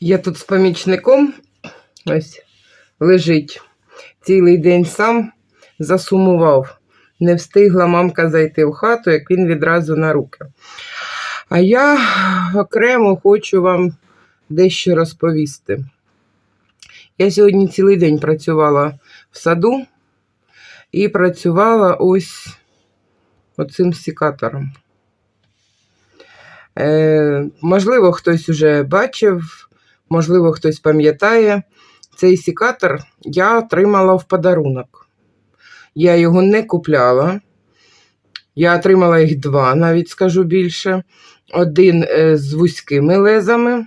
Я тут з помічником ось лежить цілий день сам засумував. Не встигла мамка зайти в хату, як він відразу на руки. А я окремо хочу вам дещо розповісти. Я сьогодні цілий день працювала в саду і працювала ось оцим сікатором. Е, можливо, хтось уже бачив, можливо, хтось пам'ятає. Цей сікатор я отримала в подарунок. Я його не купляла. Я отримала їх два, навіть скажу більше. Один е, з вузькими лезами.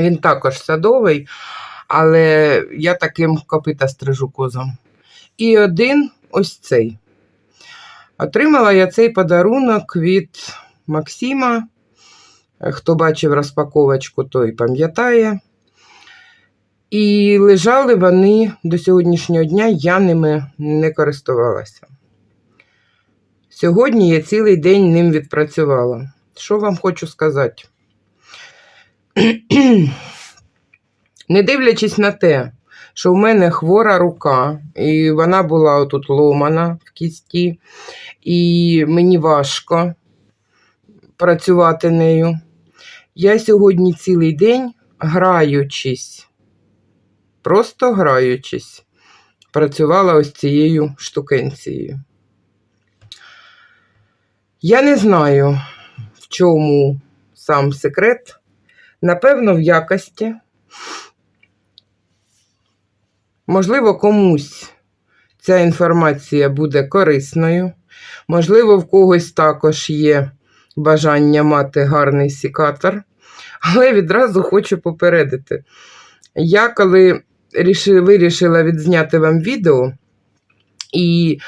Він також садовий, але я таким копита стрижу козам. І один ось цей. Отримала я цей подарунок від Максима. Хто бачив розпаковочку, той пам'ятає. І лежали вони до сьогоднішнього дня, я ними не користувалася. Сьогодні я цілий день ним відпрацювала. Що вам хочу сказати? Не дивлячись на те, що в мене хвора рука, і вона була отут ломана в кісті, і мені важко працювати нею. Я сьогодні цілий день, граючись, просто граючись, працювала ось цією штукенцією. Я не знаю, в чому сам секрет. Напевно, в якості. Можливо, комусь ця інформація буде корисною. Можливо, в когось також є бажання мати гарний сікатор. Але відразу хочу попередити. Я коли вирішила відзняти вам відео і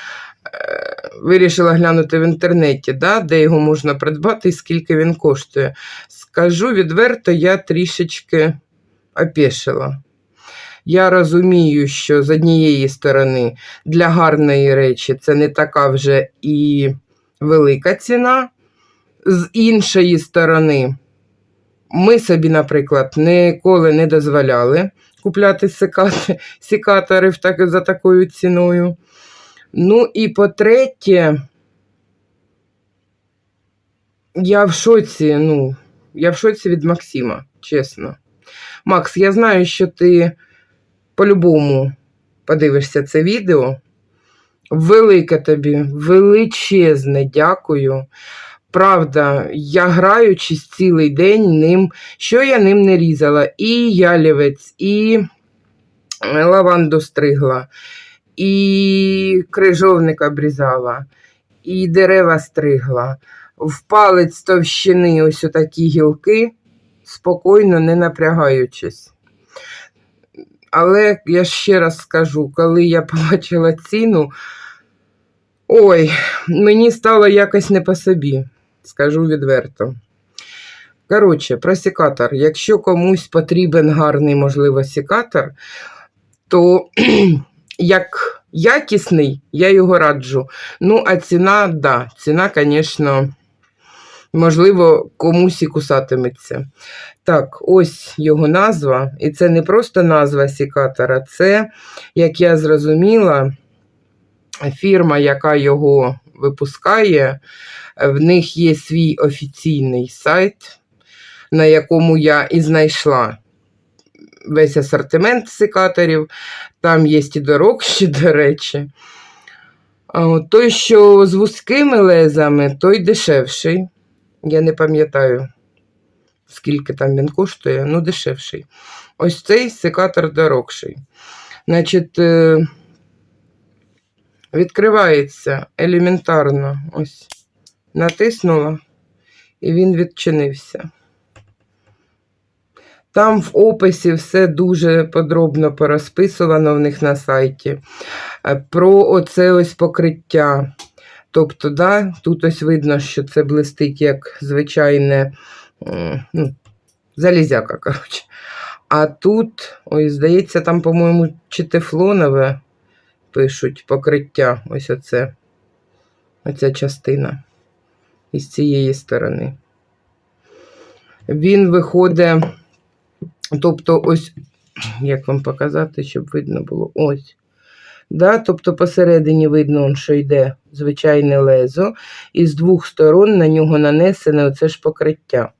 е, вирішила глянути в інтернеті, да, де його можна придбати і скільки він коштує. Скажу відверто, я трішечки опішила. Я розумію, що з однієї сторони для гарної речі це не така вже і велика ціна. З іншої сторони, ми собі, наприклад, ніколи не дозволяли купляти секатори за такою ціною. Ну і по-третє, я в шоці, ну, я в шоці від Максима, чесно. Макс, я знаю, що ти по-любому подивишся це відео. Велике тобі, величезне дякую. Правда, я граючись цілий день ним, що я ним не різала, і ялівець, і лаванду стригла, і крижовник обрізала, і дерева стригла. В палець товщини ось такі гілки, спокійно, не напрягаючись. Але я ще раз скажу, коли я побачила ціну, ой, мені стало якось не по собі, скажу відверто. Коротше, про секатор. Якщо комусь потрібен гарний, можливо, секатор, то як якісний, я його раджу. Ну, а ціна, да, ціна, звісно, можливо, комусь і кусатиметься. Так, ось його назва. І це не просто назва секатора, це, як я зрозуміла, фірма, яка його випускає, в них є свій офіційний сайт, на якому я і знайшла весь асортимент секаторів. Там є і дорогші, до речі. Той, що з вузькими лезами, той дешевший. Я не пам'ятаю, скільки там він коштує, ну дешевший. Ось цей секатор дорогший. Значить, е, відкривається елементарно. Ось, натиснула, і він відчинився. Там в описі все дуже подробно порозписувано в них на сайті. Е, Про оце ось покриття. Тобто, да, тут ось видно, що це блистить як звичайне ну, залізяка, коротше. А тут, ой, здається, там, по-моєму, чи тефлонове пишуть покриття. Ось оце. Оця частина із цієї сторони. Він виходить, тобто, ось, як вам показати, щоб видно було. Ось. Да, тобто посередині видно, що йде звичайне лезо, і з двох сторон на нього нанесене оце ж покриття.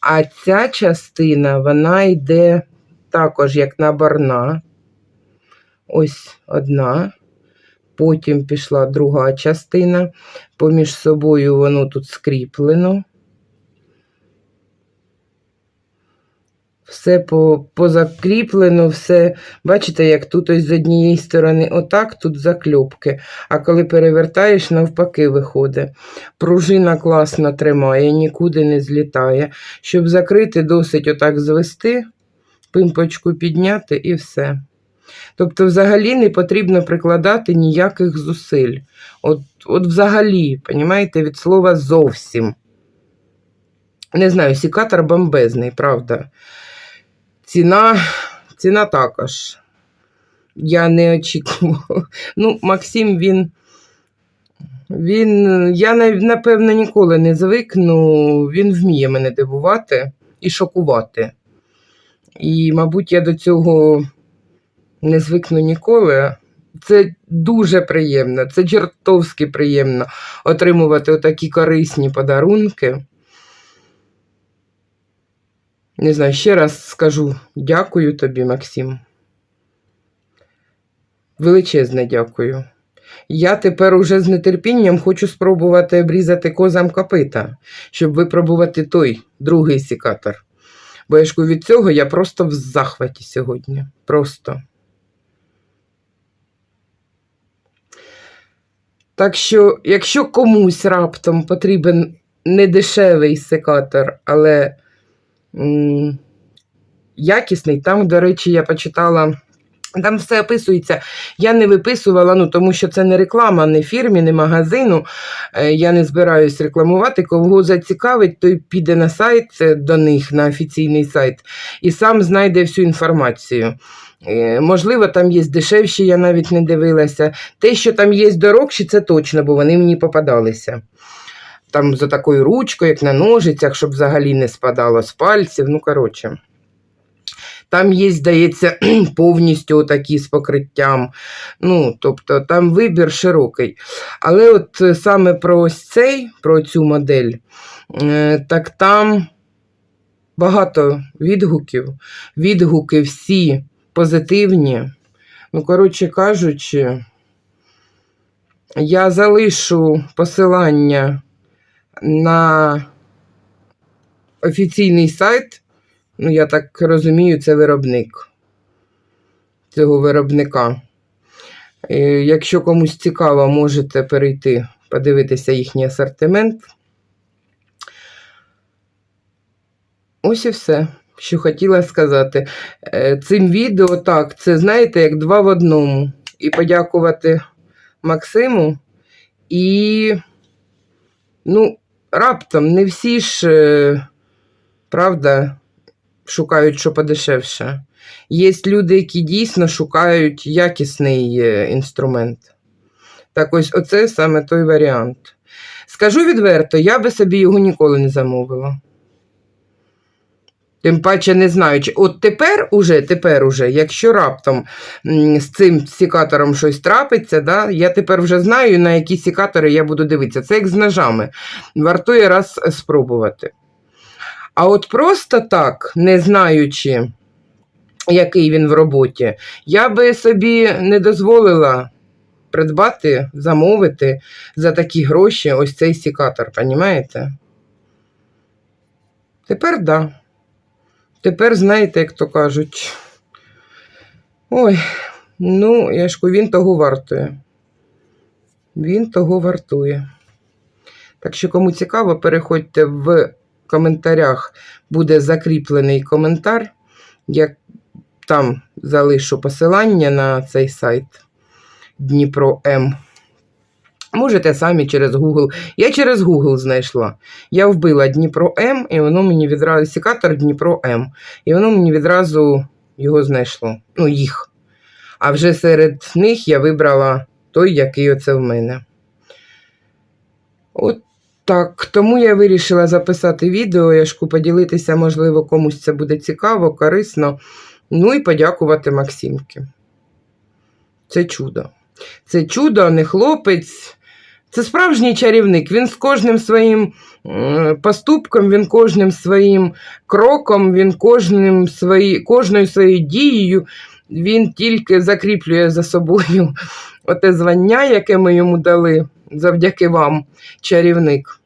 А ця частина, вона йде також як наборна. Ось одна. Потім пішла друга частина. Поміж собою воно тут скріплено. Все по, позакріплено, все. Бачите, як тут ось з однієї сторони отак, тут закльопки. А коли перевертаєш, навпаки виходить. Пружина класно тримає, нікуди не злітає. Щоб закрити, досить отак звести, пимпочку підняти і все. Тобто, взагалі не потрібно прикладати ніяких зусиль. От, от взагалі, понімаєте, від слова зовсім. Не знаю, сікатор бомбезний, правда. Ціна, ціна також. Я не очікувала. Ну, Максим, він. Він, я напевно ніколи не звикну, він вміє мене дивувати і шокувати. І, мабуть, я до цього не звикну ніколи. Це дуже приємно, це чертовськи приємно отримувати отакі корисні подарунки. Не знаю, ще раз скажу дякую тобі, Максим. Величезне дякую. Я тепер уже з нетерпінням хочу спробувати обрізати козам копита, щоб випробувати той другий сікатор. Бо я ж від цього я просто в захваті сьогодні. Просто. Так що, якщо комусь раптом потрібен не дешевий секатор, але якісний, там, до речі, я почитала. Там все описується. Я не виписувала, ну тому що це не реклама, не фірмі, не магазину. Е, Я не збираюсь рекламувати. Кого зацікавить, той піде на сайт е, до них, на офіційний сайт, і сам знайде всю інформацію. Е, Можливо, там є дешевші, я навіть не дивилася. Те, що там є дорогші, це точно, бо вони мені попадалися. Там за такою ручкою, як на ножицях, щоб взагалі не спадало з пальців. Ну, коротше. Там є, здається, повністю такі з покриттям. Ну, тобто там вибір широкий. Але от е, саме про ось цей, про цю модель, е, так там багато відгуків. Відгуки всі позитивні. Ну, коротше кажучи, я залишу посилання на офіційний сайт. Ну, я так розумію, це виробник цього виробника. Якщо комусь цікаво, можете перейти, подивитися їхній асортимент. Ось і все, що хотіла сказати. Е, Цим відео, так, це знаєте, як два в одному. І подякувати Максиму. І, ну, раптом не всі ж, е, правда, шукають, що подешевше. Є люди, які дійсно шукають якісний е, інструмент. Так ось оце саме той варіант. Скажу відверто, я би собі його ніколи не замовила. Тим паче не знаю, чи от тепер уже, тепер уже, якщо раптом з цим сікатором щось трапиться, да, я тепер вже знаю, на які сікатори я буду дивитися. Це як з ножами. Вартує раз спробувати. А от просто так, не знаючи, який він в роботі, я би собі не дозволила придбати, замовити за такі гроші ось цей сікатор, понімаєте? Тепер да. Тепер знаєте, як то кажуть. Ой, ну, я він того вартує. Він того вартує. Так що, кому цікаво, переходьте в коментарях, буде закріплений коментар. Я там залишу посилання на цей сайт Дніпро М. Можете самі через Google. Я через Google знайшла. Я вбила Дніпро М, і воно мені відразу секатор Дніпро М. І воно мені відразу його знайшло. Ну, їх. А вже серед них я вибрала той, який оце в мене. От так. Тому я вирішила записати відео, яшку поділитися, можливо, комусь це буде цікаво, корисно. Ну і подякувати Максимки. Це чудо. Це чудо, не хлопець. Це справжній чарівник. Він з кожним своїм е, поступком, він кожним своїм кроком, він кожним свої, кожною своєю дією він тільки закріплює за собою оте звання, яке ми йому дали завдяки вам, чарівник.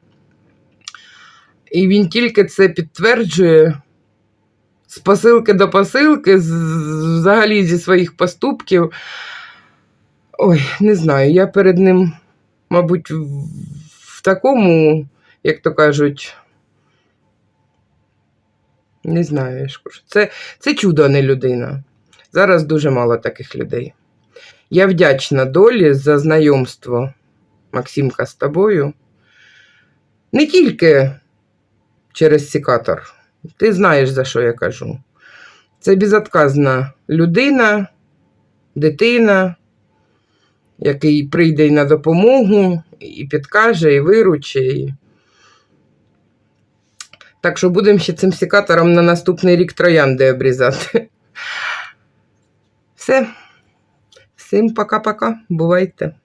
І він тільки це підтверджує з посилки до посилки, з, взагалі зі своїх поступків. Ой, не знаю, я перед ним, мабуть, в, такому, як то кажуть, не знаю. Це, це чудо, а не людина. Зараз дуже мало таких людей. Я вдячна долі за знайомство, Максимка, з тобою. Не тільки через секатор. Ти знаєш, за що я кажу. Це безотказна людина, дитина, який прийде на допомогу, і підкаже, і виручить. Так що будемо ще цим секатором на наступний рік троянди обрізати. Все. Всім пока-пока. Бувайте.